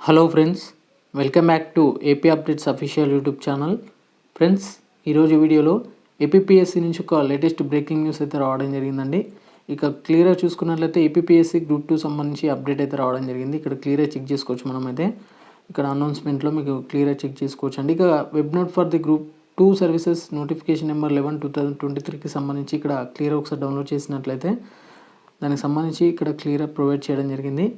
Hello friends welcome back to AP updates official YouTube channel friends ఈరోజు వీడియోలో APPSC నుంచి ఒక లేటెస్ట్ బ్రేకింగ్ న్యూస్ అయితే రావడం జరిగిందండి. ఇక క్లియర్గా చూసుకున్నట్లయితే ఏపీఎస్సి గ్రూప్ టూ సంబంధించి అప్డేట్ అయితే రావడం జరిగింది. ఇక్కడ క్లియర్గా చెక్ చేసుకోవచ్చు మనం అయితే. ఇక్కడ అనౌన్స్మెంట్లో మీకు క్లియర్గా చెక్ చేసుకోవచ్చు అండి ఇక web note for the group two services notification number eleven two thousand twenty త్రీకి సంబంధించి ఇక్కడ క్లియర్ ఒకసారి డౌన్లోడ్ చేసినట్లయితే దానికి సంబంధించి ఇక్కడ క్లియర్గా ప్రొవైడ్ చేయడం జరిగింది.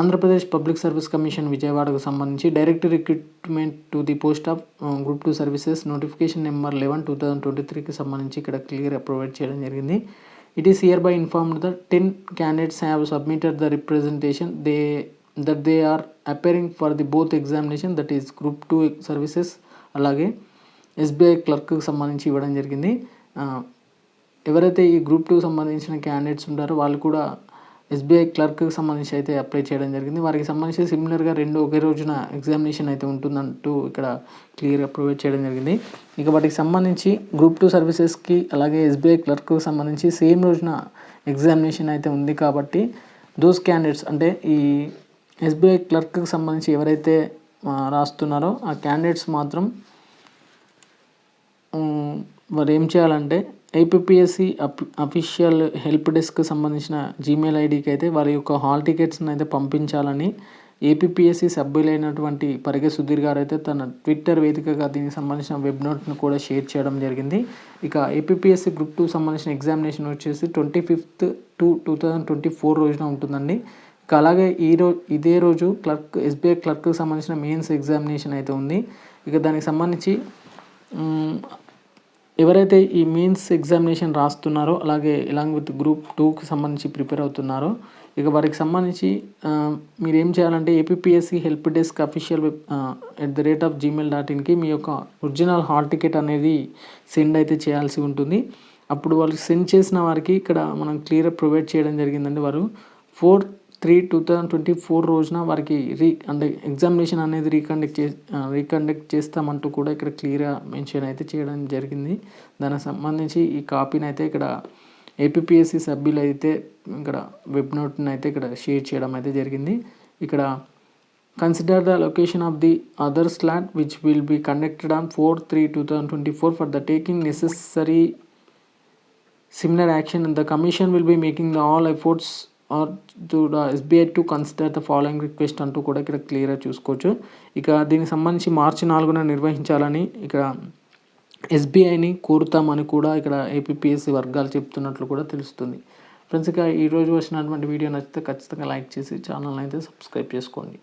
ఆంధ్రప్రదేశ్ పబ్లిక్ సర్వీస్ కమిషన్ విజయవాడకు సంబంధించి direct recruitment to the post of group two services notification number eleven two thousand twenty త్రీకి సంబంధించి ఇక్కడ క్లియర్గా ప్రొవైడ్ చేయడం జరిగింది. It is hereby informed the ten candidates have submitted the representation they that they are appearing for the both examination that is group two services అలాగే SBI క్లర్క్కి సంబంధించి ఇవ్వడం జరిగింది. ఎవరైతే ఈ గ్రూప్ టూ సంబంధించిన క్యాండిడేట్స్ ఉంటారో వాళ్ళు కూడా ఎస్బీఐ క్లర్క్కి సంబంధించి అయితే అప్లై చేయడం జరిగింది. వారికి సంబంధించి సిమిలర్గా రెండు ఒకే రోజున ఎగ్జామినేషన్ అయితే ఉంటుందంటూ ఇక్కడ క్లియర్గా ప్రొవైడ్ చేయడం జరిగింది. ఇక వాటికి సంబంధించి గ్రూప్ టూ సర్వీసెస్కి అలాగే ఎస్బీఐ క్లర్క్కి సంబంధించి సేమ్ రోజున ఎగ్జామినేషన్ అయితే ఉంది కాబట్టి దోస్ క్యాండిడేట్స్ అంటే ఈ ఎస్బీఐ క్లర్క్కి సంబంధించి ఎవరైతే రాస్తున్నారో ఆ క్యాండిడేట్స్ మాత్రం వారు ఏం చేయాలంటే ఏపీఎస్సి అఫీషియల్ హెల్ప్ డెస్క్ సంబంధించిన జీమెయిల్ ఐడికి అయితే వారి యొక్క హాల్ టికెట్స్ని అయితే పంపించాలని ఏపీఎస్సి సభ్యులైనటువంటి పరిగె సుధీర్ గారు అయితే తన ట్విట్టర్ వేదికగా దీనికి సంబంధించిన వెబ్ నోట్ను కూడా షేర్ చేయడం జరిగింది. ఇక ఏపీఎస్సి గ్రూప్ టూ సంబంధించిన ఎగ్జామినేషన్ వచ్చేసి twenty fifth two two thousand twenty four రోజున ఉంటుందండి. ఇక అలాగే ఈ రోజు ఇదే రోజు క్లర్క్ ఎస్బీఐ క్లర్క్కి సంబంధించిన మెయిన్స్ ఎగ్జామినేషన్ అయితే ఉంది. ఇక దానికి సంబంధించి ఎవరైతే ఈ మెయిన్స్ ఎగ్జామినేషన్ రాస్తున్నారో అలాగే ఇలాంగ్ విత్ గ్రూప్ టూకి సంబంధించి ప్రిపేర్ అవుతున్నారో ఇక వారికి సంబంధించి మీరు ఏం చేయాలంటే APSC help desk official web at the rate of Gmail dot ఇన్కి మీ యొక్క ఒరిజినల్ హాల్ టికెట్ అనేది సెండ్ అయితే చేయాల్సి ఉంటుంది. అప్పుడు వాళ్ళు సెండ్ చేసిన వారికి ఇక్కడ మనం క్లియర్ ప్రొవైడ్ చేయడం జరిగిందండి వారు. Four three two thousand twenty four రోజున వారికి రీ అంటే ఎగ్జామినేషన్ అనేది రీకండక్ట్ చే రీకండక్ట్ చేస్తామంటూ కూడా ఇక్కడ క్లియర్గా మెన్షన్ అయితే చేయడం జరిగింది. దానికి సంబంధించి ఈ కాపీని అయితే ఇక్కడ ఏపీఎస్సి సభ్యులు అయితే ఇక్కడ వెబ్ నోట్ని అయితే ఇక్కడ షేర్ చేయడం అయితే జరిగింది. ఇక్కడ consider the location of the other slot which will be conducted on four three two thousand twenty four for the taking necessary similar action the commission will be making the all efforts are to SBI to consider the following request అంటూ కూడా ఇక్కడ క్లియర్గా చూసుకోవచ్చు. ఇక దీనికి సంబంధించి మార్చి నాలుగున నిర్వహించాలని ఇక్కడ ఎస్బీఐని కోరుతామని కూడా ఇక్కడ ఏపీఎస్సి వర్గాలు చెప్తున్నట్లు కూడా తెలుస్తుంది. ఫ్రెండ్స్ ఇక ఈరోజు వచ్చినటువంటి వీడియో నచ్చితే ఖచ్చితంగా లైక్ చేసి ఛానల్ అయితే సబ్స్క్రైబ్ చేసుకోండి.